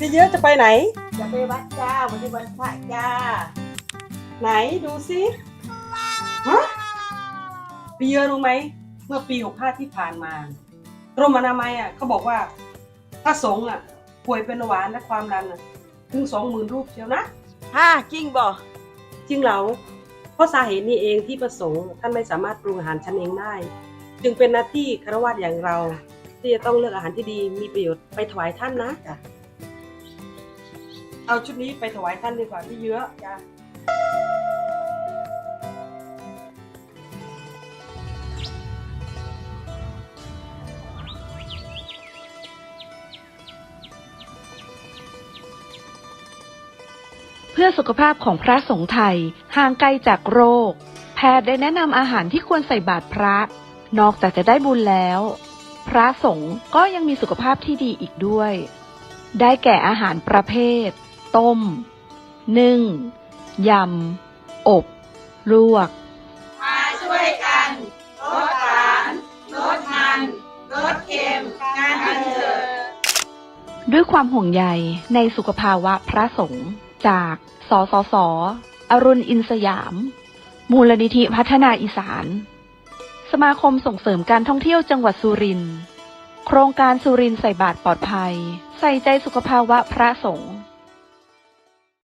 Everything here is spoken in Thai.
จะเยอะจะไปไหน จะไปวัดจ้าวันนี้วันพระจ้า ไหนดูสิฮะพี่เยอะรู้ไหม เมื่อปี65ที่ผ่านมากรมอนามัยอะเขาบอกว่า ถ้าสงฆ์อะ ป่วยเป็นเบาหวานและความดันอะ ถึงสองหมื่นรูปเชียวนะฮ่าจริงบ่จริงเหรอเพราะสาเหตุนี้เองที่ประสงค์ท่านไม่สามารถปรุงอาหารชั้นเองได้ จึงเป็นหน้าที่คารวะอย่างเรา ที่จะต้องเลือกอาหารที่ดีมีประโยชน์ไปถวายท่านนะจ้ะ เอาชุดนี้ไปถวายท่านดีกว่าที่เยอะจ้ะเพื่อสุขภาพของพระสงฆ์ไทยห่างไกลจากโรค แพทย์ได้แนะนำอาหารที่ควรใส่บาตรพระ นอกจากจะได้บุญแล้ว พระสงฆ์ก็ยังมีสุขภาพที่ดีอีกด้วย ได้แก่อาหารประเภท ต้ม นึ่ง ยำ อบ ลวก มาช่วยกันลดหวานลดมันลดเค็มงานกันเถอะด้วยความห่วงใยในสุขภาวะพระสงฆ์จากสสส อรุณอินสยาม มูลนิธิพัฒนาอีสาน สมาคมส่งเสริมการท่องเที่ยวจังหวัดสุรินทร์โครงการสุรินทร์ใส่บาตรปลอดภัย ใส่ใจสุขภาวะพระสงฆ์